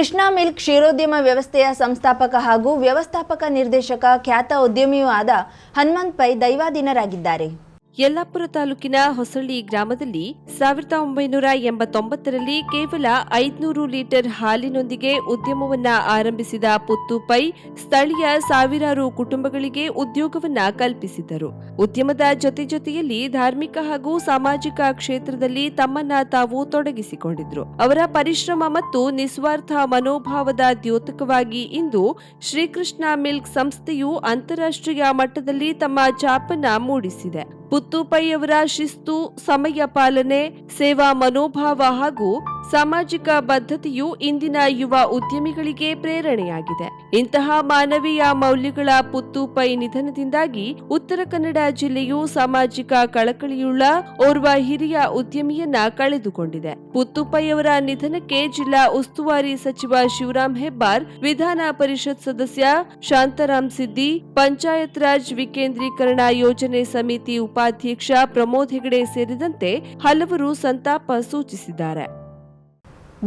Krishna milk ಕ್ಷೀರೋದ್ಯಮ ವ್ಯವಸ್ಥೆಯ ಸಂಸ್ಥಾಪಕ ಹಾಗೂ ವ್ಯವಸ್ಥಾಪಕ ನಿರ್ದೇಶಕ ಖ್ಯಾತ ಉದ್ಯಮಿಯೂ ಆದ ಹನುಮಂತ್ ಪೈ ದೈವಾಧೀನರಾಗಿದ್ದಾರೆ. ಯಲ್ಲಾಪುರ ತಾಲೂಕಿನ ಹೊಸಳ್ಳಿ ಗ್ರಾಮದಲ್ಲಿ ಸಾವಿರದ ಒಂಬೈನೂರ ಎಂಬತ್ತೊಂಬತ್ತರಲ್ಲಿ ಕೇವಲ ಐದುನೂರು ಲೀಟರ್ ಹಾಲಿನೊಂದಿಗೆ ಉದ್ಯಮವನ್ನ ಆರಂಭಿಸಿದ ಪುತ್ತು ಪೈ ಸ್ಥಳೀಯ ಸಾವಿರಾರು ಕುಟುಂಬಗಳಿಗೆ ಉದ್ಯೋಗವನ್ನ ಕಲ್ಪಿಸಿದರು. ಉದ್ಯಮದ ಜೊತೆ ಜೊತೆಯಲ್ಲಿ ಧಾರ್ಮಿಕ ಹಾಗೂ ಸಾಮಾಜಿಕ ಕ್ಷೇತ್ರದಲ್ಲಿ ತಮ್ಮನ್ನ ತಾವು ತೊಡಗಿಸಿಕೊಂಡಿದ್ರು. ಅವರ ಪರಿಶ್ರಮ ಮತ್ತು ನಿಸ್ವಾರ್ಥ ಮನೋಭಾವದ ದ್ಯೋತಕವಾಗಿ ಇಂದು ಶ್ರೀಕೃಷ್ಣ ಮಿಲ್ಕ್ ಸಂಸ್ಥೆಯು ಅಂತಾರಾಷ್ಟ್ರೀಯ ಮಟ್ಟದಲ್ಲಿ ತಮ್ಮ ಛಾಪನ್ನ ಮೂಡಿಸಿದೆ. ಅವರ ಶಿಸ್ತು, ಸಮಯ ಪಾಲನೆ, ಸೇವಾ ಮನೋಭಾವ ಹಾಗೂ ಸಾಮಾಜಿಕ ಬದ್ಧತೆಯು ಇಂದಿನ ಯುವ ಉದ್ಯಮಿಗಳಿಗೆ ಪ್ರೇರಣೆಯಾಗಿದೆ. ಇಂತಹ ಮಾನವೀಯ ಮೌಲ್ಯಗಳ ಪುತ್ತುಪೈ ನಿಧನದಿಂದಾಗಿ ಉತ್ತರ ಕನ್ನಡ ಜಿಲ್ಲೆಯು ಸಾಮಾಜಿಕ ಕಳಕಳಿಯುಳ್ಳ ಓರ್ವ ಹಿರಿಯ ಉದ್ಯಮಿಯನ್ನ ಕಳೆದುಕೊಂಡಿದೆ. ಪುತ್ತುಪೈ ಅವರ ನಿಧನಕ್ಕೆ ಜಿಲ್ಲಾ ಉಸ್ತುವಾರಿ ಸಚಿವ ಶಿವರಾಮ್ ಹೆಬ್ಬಾರ್, ವಿಧಾನ ಪರಿಷತ್ ಸದಸ್ಯ ಶಾಂತಾರಾಮ್ ಸಿದ್ದಿ, ಪಂಚಾಯತ್ ರಾಜ್ ವಿಕೇಂದ್ರೀಕರಣ ಯೋಜನೆ ಸಮಿತಿ ಉಪಾಧ್ಯಕ್ಷ ಪ್ರಮೋದ್ ಹೆಗಡೆ ಸೇರಿದಂತೆ ಹಲವರು ಸಂತಾಪ ಸೂಚಿಸಿದ್ದಾರೆ.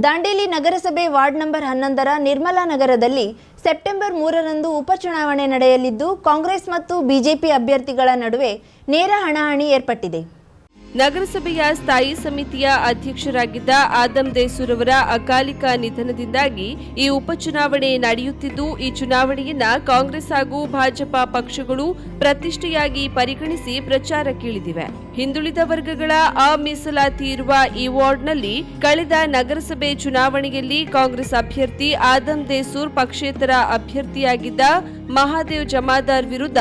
ದಾಂಡೇಲಿ ನಗರಸಭೆ ವಾರ್ಡ್ ನಂಬರ್ ಹನ್ನೊಂದರ ನಿರ್ಮಲಾ ನಗರದಲ್ಲಿ ಸೆಪ್ಟೆಂಬರ್ ಮೂರರಂದು ಉಪಚುನಾವಣೆ ನಡೆಯಲಿದ್ದು, ಕಾಂಗ್ರೆಸ್ ಮತ್ತು ಬಿಜೆಪಿ ಅಭ್ಯರ್ಥಿಗಳ ನಡುವೆ ನೇರ ಹಣಾಹಣಿ ಏರ್ಪಟ್ಟಿದೆ. ನಗರಸಭೆಯ ಸ್ಥಾಯಿ ಸಮಿತಿಯ ಅಧ್ಯಕ್ಷರಾಗಿದ್ದ ಆದಮ್ ದೇಸೂರ್ ಅವರ ಅಕಾಲಿಕ ನಿಧನದಿಂದಾಗಿ ಈ ಉಪಚುನಾವಣೆ ನಡೆಯುತ್ತಿದ್ದು, ಈ ಚುನಾವಣೆಯನ್ನ ಕಾಂಗ್ರೆಸ್ ಹಾಗೂ ಭಾಜಪಾ ಪಕ್ಷಗಳು ಪ್ರತಿಷ್ಠೆಯಾಗಿ ಪರಿಗಣಿಸಿ ಪ್ರಚಾರಕ್ಕಿಳಿದಿವೆ ಹಿಂದುಳಿದ ವರ್ಗಗಳ ಅಮೀಸಲಾತಿ ಇರುವ ಈ ವಾರ್ಡ್ನಲ್ಲಿ ಕಳೆದ ನಗರಸಭೆ ಚುನಾವಣೆಯಲ್ಲಿ ಕಾಂಗ್ರೆಸ್ ಅಭ್ಯರ್ಥಿ ಆದಮ್ ದೇಸೂರ್ ಪಕ್ಷೇತರ ಅಭ್ಯರ್ಥಿಯಾಗಿದ್ದ ಮಹಾದೇವ್ ಜಮಾದಾರ್ ವಿರುದ್ಧ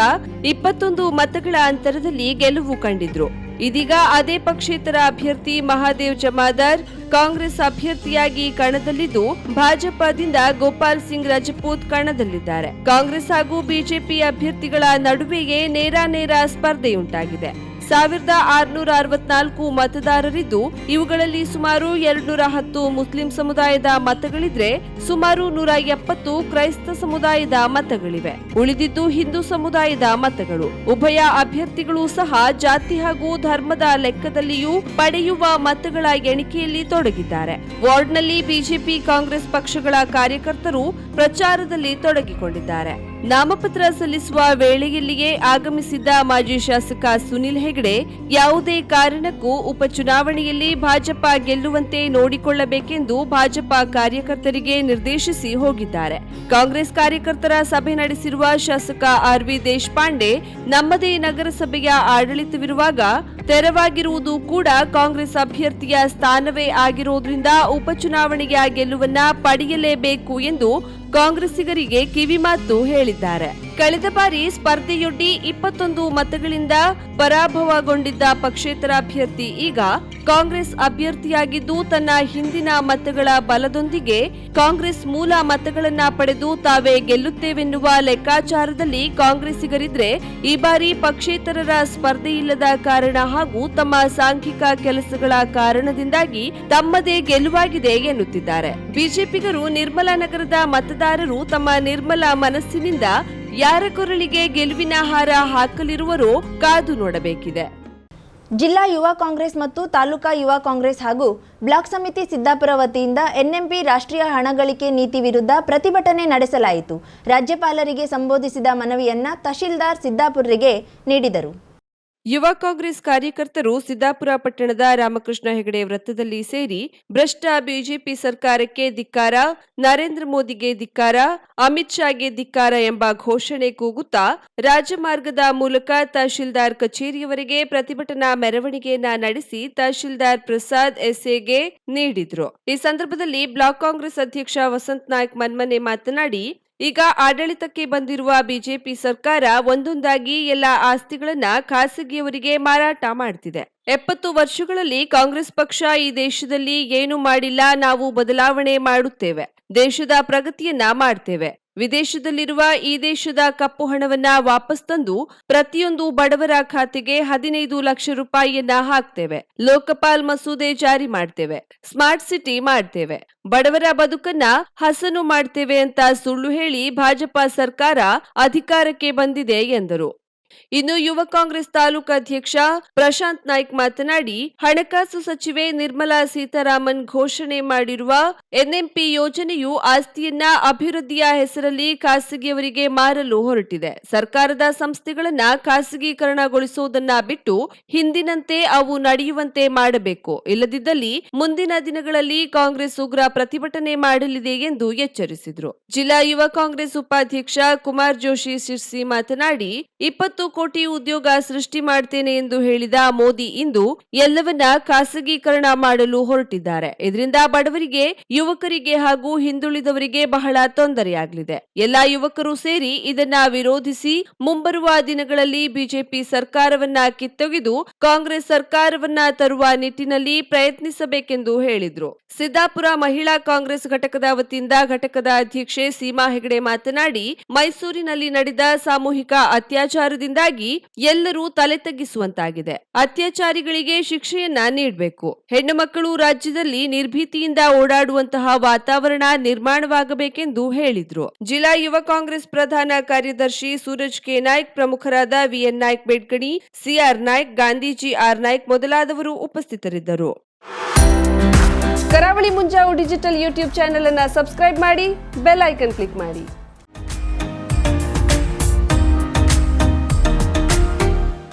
ಇಪ್ಪತ್ತೊಂದು ಮತಗಳ ಅಂತರದಲ್ಲಿ ಗೆಲುವು ಕಂಡಿದ್ರು. ಇದೀಗ ಅದೇ ಪಕ್ಷೇತರ ಅಭ್ಯರ್ಥಿ ಮಹಾದೇವ್ ಜಮಾದಾರ್ ಕಾಂಗ್ರೆಸ್ ಅಭ್ಯರ್ಥಿಯಾಗಿ ಕಣದಲ್ಲಿದ್ದು, ಭಾಜಪದಿಂದ ಗೋಪಾಲ್ ಸಿಂಗ್ ರಜಪೂತ್ ಕಣದಲ್ಲಿದ್ದಾರೆ. ಕಾಂಗ್ರೆಸ್ ಹಾಗೂ ಬಿಜೆಪಿ ಅಭ್ಯರ್ಥಿಗಳ ನಡುವೆಯೇ ನೇರ ನೇರ ಸ್ಪರ್ಧೆಯುಂಟಾಗಿದೆ. ಸಾವಿರದ ಆರುನೂರ ಅರವತ್ನಾಲ್ಕು ಮತದಾರರಿದ್ದು, ಇವುಗಳಲ್ಲಿ ಸುಮಾರು ಎರಡ್ನೂರ ಹತ್ತು ಮುಸ್ಲಿಂ ಸಮುದಾಯದ ಮತಗಳಿದ್ರೆ, ಸುಮಾರು ನೂರ ಎಪ್ಪತ್ತು ಕ್ರೈಸ್ತ ಸಮುದಾಯದ ಮತಗಳಿವೆ. ಉಳಿದಿದ್ದು ಹಿಂದೂ ಸಮುದಾಯದ ಮತಗಳು. ಉಭಯ ಅಭ್ಯರ್ಥಿಗಳು ಸಹ ಜಾತಿ ಹಾಗೂ ಧರ್ಮದ ಲೆಕ್ಕದಲ್ಲಿಯೂ ಪಡೆಯುವ ಮತಗಳ ಎಣಿಕೆಯಲ್ಲಿ ತೊಡಗಿದ್ದಾರೆ. ವಾರ್ಡ್ನಲ್ಲಿ ಬಿಜೆಪಿ ಕಾಂಗ್ರೆಸ್ ಪಕ್ಷಗಳ ಕಾರ್ಯಕರ್ತರು ಪ್ರಚಾರದಲ್ಲಿ ತೊಡಗಿಕೊಂಡಿದ್ದಾರೆ. ನಾಮಪತ್ರ ಸಲ್ಲಿಸುವ ವೇಳೆಯಲ್ಲಿಯೇ ಆಗಮಿಸಿದ್ದ ಮಾಜಿ ಶಾಸಕ ಸುನಿಲ್ ಹೆಗಡೆ, ಯಾವುದೇ ಕಾರಣಕ್ಕೂ ಉಪಚುನಾವಣೆಯಲ್ಲಿ ಭಾಜಪ ಗೆಲ್ಲುವಂತೆ ನೋಡಿಕೊಳ್ಳಬೇಕೆಂದು ಭಾಜಪ ಕಾರ್ಯಕರ್ತರಿಗೆ ನಿರ್ದೇಶಿಸಿ ಹೋಗಿದ್ದಾರೆ. ಕಾಂಗ್ರೆಸ್ ಕಾರ್ಯಕರ್ತರ ಸಭೆ ನಡೆಸಿರುವ ಶಾಸಕ ಆರ್ ವಿ ದೇಶಪಾಂಡೆ, ನಮ್ಮದೇ ನಗರಸಭೆಯ ಆಡಳಿತವಿರುವಾಗ ತೆರವಾಗಿರುವುದು ಕೂಡ ಕಾಂಗ್ರೆಸ್ ಅಭ್ಯರ್ಥಿಯ ಸ್ಥಾನವೇ ಆಗಿರುವುದರಿಂದ ಉಪಚುನಾವಣೆಯ ಗೆಲುವನ್ನ ಪಡೆಯಲೇಬೇಕು ಎಂದು ಕಾಂಗ್ರೆಸ್ಸಿಗರಿಗೆ ಕಿವಿಮಾತು ಹೇಳಿದ್ದಾರೆ. ಕಳೆದ ಬಾರಿ ಸ್ಪರ್ಧೆಯೊಡ್ಡಿ ಇಪ್ಪತ್ತೊಂದು ಮತಗಳಿಂದ ಪರಾಭವಗೊಂಡಿದ್ದ ಪಕ್ಷೇತರ ಅಭ್ಯರ್ಥಿ. ಈಗ ಕಾಂಗ್ರೆಸ್ ಅಭ್ಯರ್ಥಿಯಾಗಿದ್ದು ತನ್ನ ಹಿಂದಿನ ಮತಗಳ ಬಲದೊಂದಿಗೆ ಕಾಂಗ್ರೆಸ್ ಮೂಲ ಮತಗಳನ್ನ ಪಡೆದು ತಾವೇ ಗೆಲ್ಲುತ್ತೇವೆನ್ನುವ ಲೆಕ್ಕಾಚಾರದಲ್ಲಿ ಕಾಂಗ್ರೆಸ್ಸಿಗರಿದ್ರೆ ಈ ಬಾರಿ ಪಕ್ಷೇತರರ ಸ್ಪರ್ಧೆ ಇಲ್ಲದ ಕಾರಣ ಹಾಗೂ ತಮ್ಮ ಸಾಂಖ್ಯಿಕ ಕೆಲಸಗಳ ಕಾರಣದಿಂದಾಗಿ ತಮ್ಮದೇ ಗೆಲುವಾಗಿದೆ ಎನ್ನುತ್ತಿದ್ದಾರೆ. ಬಿಜೆಪಿಗರು ನಿರ್ಮಲಾ ನಗರದ ಮತದಾರರು ತಮ್ಮ ನಿರ್ಮಲ ಮನಸ್ಸಿನಿಂದ ಯಾರ ಕೊರಳಿಗೆ ಗೆಲುವಿನ ಹಾರ ಹಾಕಲಿರುವರೋ ಕಾದು ನೋಡಬೇಕಿದೆ. ಜಿಲ್ಲಾ ಯುವ ಕಾಂಗ್ರೆಸ್ ಮತ್ತು ತಾಲೂಕಾ ಯುವ ಕಾಂಗ್ರೆಸ್ ಹಾಗೂ ಬ್ಲಾಕ್ ಸಮಿತಿ ಸಿದ್ದಾಪುರ ವತಿಯಿಂದ ಎನ್ಎಂಪಿ ರಾಷ್ಟ್ರೀಯ ಹಣಗಳಿಕೆ ನೀತಿ ವಿರುದ್ಧ ಪ್ರತಿಭಟನೆ ನಡೆಸಲಾಯಿತು. ರಾಜ್ಯಪಾಲರಿಗೆ ಸಂಬೋಧಿಸಿದ ಮನವಿಯನ್ನ ತಹಶೀಲ್ದಾರ್ ಸಿದ್ದಾಪುರರಿಗೆ ನೀಡಿದರು. ಯುವ ಕಾಂಗ್ರೆಸ್ ಕಾರ್ಯಕರ್ತರು ಸಿದ್ದಾಪುರ ಪಟ್ಟಣದ ರಾಮಕೃಷ್ಣ ಹೆಗಡೆ ವೃತ್ತದಲ್ಲಿ ಸೇರಿ ಭ್ರಷ್ಟ ಬಿಜೆಪಿ ಸರ್ಕಾರಕ್ಕೆ ಧಿಕ್ಕಾರ, ನರೇಂದ್ರ ಮೋದಿಗೆ ಧಿಕ್ಕಾರ, ಅಮಿತ್ ಶಾಗೆ ಧಿಕ್ಕಾರ ಎಂಬ ಘೋಷಣೆ ಕೂಗುತ್ತಾ ರಾಜಮಾರ್ಗದ ಮೂಲಕ ತಹಶೀಲ್ದಾರ್ ಕಚೇರಿಯವರೆಗೆ ಪ್ರತಿಭಟನಾ ಮೆರವಣಿಗೆಯನ್ನ ನಡೆಸಿ ತಹಶೀಲ್ದಾರ್ ಪ್ರಸಾದ್ ಎಸ್ಎಗೆ ನೀಡಿದ್ರು. ಈ ಸಂದರ್ಭದಲ್ಲಿ ಬ್ಲಾಕ್ ಕಾಂಗ್ರೆಸ್ ಅಧ್ಯಕ್ಷ ವಸಂತ್ ನಾಯ್ಕ್ ಮನ್ಮನೆ ಮಾತನಾಡಿ ಈಗ ಆಡಳಿತಕ್ಕೆ ಬಂದಿರುವ ಬಿಜೆಪಿ ಸರ್ಕಾರ ಒಂದೊಂದಾಗಿ ಎಲ್ಲ ಆಸ್ತಿಗಳನ್ನ ಖಾಸಗಿಯವರಿಗೆ ಮಾರಾಟ ಮಾಡ್ತಿದೆ. ಎಪ್ಪತ್ತು ವರ್ಷಗಳಲ್ಲಿ ಕಾಂಗ್ರೆಸ್ ಪಕ್ಷ ಈ ದೇಶದಲ್ಲಿ ಏನು ಮಾಡಿಲ್ಲ, ನಾವು ಬದಲಾವಣೆ ಮಾಡುತ್ತೇವೆ. ದೇಶದ ಪ್ರಗತಿಯನ್ನ ಮಾಡ್ತೇವೆ. ವಿದೇಶದಲ್ಲಿರುವ ಈ ದೇಶದ ಕಪ್ಪು ಹಣವನ್ನ ವಾಪಸ್ ತಂದು ಪ್ರತಿಯೊಂದು ಬಡವರ ಖಾತೆಗೆ ಹದಿನೈದು ಲಕ್ಷ ರೂಪಾಯಿಯನ್ನ ಹಾಕ್ತೇವೆ. ಲೋಕಪಾಲ್ ಮಸೂದೆ ಜಾರಿ ಮಾಡ್ತೇವೆ. ಸ್ಮಾರ್ಟ್ ಸಿಟಿ ಮಾಡ್ತೇವೆ. ಬಡವರ ಬದುಕನ್ನ ಹಸನು ಮಾಡ್ತೇವೆ ಅಂತ ಸುಳ್ಳು ಹೇಳಿ ಭಾಜಪ ಸರ್ಕಾರ ಅಧಿಕಾರಕ್ಕೆ ಬಂದಿದೆ ಎಂದರು. ಇನ್ನು ಯುವ ಕಾಂಗ್ರೆಸ್ ತಾಲೂಕು ಅಧ್ಯಕ್ಷ ಪ್ರಶಾಂತ್ ನಾಯ್ಕ್ ಮಾತನಾಡಿ, ಹಣಕಾಸು ಸಚಿವೆ ನಿರ್ಮಲಾ ಸೀತಾರಾಮನ್ ಘೋಷಣೆ ಮಾಡಿರುವ ಎನ್ಎಂಪಿ ಯೋಜನೆಯು ಆಸ್ತಿಯನ್ನ ಅಭಿವೃದ್ಧಿಯ ಹೆಸರಲ್ಲಿ ಖಾಸಗಿಯವರಿಗೆ ಮಾರಲು ಹೊರಟಿದೆ. ಸರ್ಕಾರದ ಸಂಸ್ಥೆಗಳನ್ನ ಖಾಸಗೀಕರಣಗೊಳಿಸುವುದನ್ನ ಬಿಟ್ಟು ಹಿಂದಿನಂತೆ ಅವು ನಡೆಯುವಂತೆ ಮಾಡಬೇಕು. ಇಲ್ಲದಿದ್ದಲ್ಲಿ ಮುಂದಿನ ದಿನಗಳಲ್ಲಿ ಕಾಂಗ್ರೆಸ್ ಉಗ್ರ ಪ್ರತಿಭಟನೆ ಮಾಡಲಿದೆ ಎಂದು ಎಚ್ಚರಿಸಿದರು. ಜಿಲ್ಲಾ ಯುವ ಕಾಂಗ್ರೆಸ್ ಉಪಾಧ್ಯಕ್ಷ ಕುಮಾರ್ ಜೋಶಿ ಸಿರ್ಸಿ ಮಾತನಾಡಿ, ಇಪ್ಪತ್ತು ಕೋಟಿ ಉದ್ಯೋಗ ಸೃಷ್ಟಿ ಮಾಡ್ತೇನೆ ಎಂದು ಹೇಳಿದ ಮೋದಿ ಇಂದು ಎಲ್ಲವನ್ನ ಖಾಸಗೀಕರಣ ಮಾಡಲು ಹೊರಟಿದ್ದಾರೆ. ಇದರಿಂದ ಬಡವರಿಗೆ, ಯುವಕರಿಗೆ ಹಾಗೂ ಹಿಂದುಳಿದವರಿಗೆ ಬಹಳ ತೊಂದರೆಯಾಗಲಿದೆ. ಎಲ್ಲಾ ಯುವಕರು ಸೇರಿ ಇದನ್ನ ವಿರೋಧಿಸಿ ಮುಂಬರುವ ದಿನಗಳಲ್ಲಿ ಬಿಜೆಪಿ ಸರ್ಕಾರವನ್ನ ಕಿತ್ತೊಗೆದು ಕಾಂಗ್ರೆಸ್ ಸರ್ಕಾರವನ್ನ ತರುವ ನಿಟ್ಟಿನಲ್ಲಿ ಪ್ರಯತ್ನಿಸಬೇಕೆಂದು ಹೇಳಿದ್ರು. ಸಿದ್ದಾಪುರ ಮಹಿಳಾ ಕಾಂಗ್ರೆಸ್ ಘಟಕದ ವತಿಯಿಂದ ಘಟಕದ ಅಧ್ಯಕ್ಷೆ ಸೀಮಾ ಹೆಗಡೆ ಮಾತನಾಡಿ, ಮೈಸೂರಿನಲ್ಲಿ ನಡೆದ ಸಾಮೂಹಿಕ ಅತ್ಯಾಚಾರದಿಂದಾಗಿ ಎಲ್ಲರೂ ತಲೆ ತಗ್ಗಿಸುವಂತಾಗಿದೆ. ಅತ್ಯಾಚಾರಿಗಳಿಗೆ ಶಿಕ್ಷೆಯನ್ನ ನೀಡಬೇಕು. ಹೆಣ್ಣು ಮಕ್ಕಳು ರಾಜ್ಯದಲ್ಲಿ ನಿರ್ಭೀತಿಯಿಂದ ಓಡಾಡುವಂತಹ ವಾತಾವರಣ ನಿರ್ಮಾಣವಾಗಬೇಕೆಂದು ಹೇಳಿದ್ರು. ಜಿಲ್ಲಾ ಯುವ ಕಾಂಗ್ರೆಸ್ ಪ್ರಧಾನ ಕಾರ್ಯದರ್ಶಿ ಸೂರಜ್ ಕೆ. ನಾಯ್ಕ್, ಪ್ರಮುಖರಾದ VN Naik Bedkani CR Naik, Gandhiji R. Naik ಮೊದಲಾದವರು ಉಪಸ್ಥಿತರಿದ್ದರು. Karavali Munjavu digital YouTube channel ಅನ್ನು ಸಬ್ಸ್ಕ್ರೈಬ್ ಮಾಡಿ, ಬೆಲ್ ಐಕನ್ ಕ್ಲಿಕ್ ಮಾಡಿ.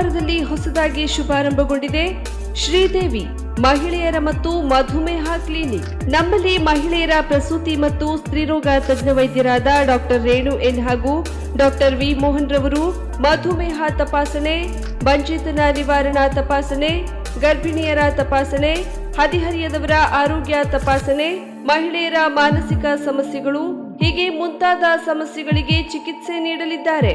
ಕಾರವಾರದಲ್ಲಿ ಹೊಸದಾಗಿ ಶುಭಾರಂಭಗೊಂಡಿದೆ. ಶ್ರೀದೇವಿ, ಮಹಿಳೆಯರ ಮತ್ತು ಮಧುಮೇಹ ಕ್ಲಿನಿಕ್. ನಮ್ಮಲ್ಲಿ ಮಹಿಳೆಯರ ಪ್ರಸೂತಿ ಮತ್ತು ಸ್ತ್ರೀರೋಗ ತಜ್ಞ ವೈದ್ಯರಾದ ಡಾಕ್ಟರ್ ರೇಣು ಎನ್ ಹಾಗೂ ಡಾಕ್ಟರ್ ವಿ ಮೋಹನ್ ರವರು ಮಧುಮೇಹ ತಪಾಸಣೆ, ಬಂಚಿತನ ನಿವಾರಣಾ ತಪಾಸಣೆ, ಗರ್ಭಿಣಿಯರ ತಪಾಸಣೆ, ಹದಿಹರಿಯದವರ ಆರೋಗ್ಯ ತಪಾಸಣೆ, ಮಹಿಳೆಯರ ಮಾನಸಿಕ ಸಮಸ್ಯೆಗಳು, ಹೀಗೆ ಮುಂತಾದ ಸಮಸ್ಯೆಗಳಿಗೆ ಚಿಕಿತ್ಸೆ ನೀಡಲಿದ್ದಾರೆ.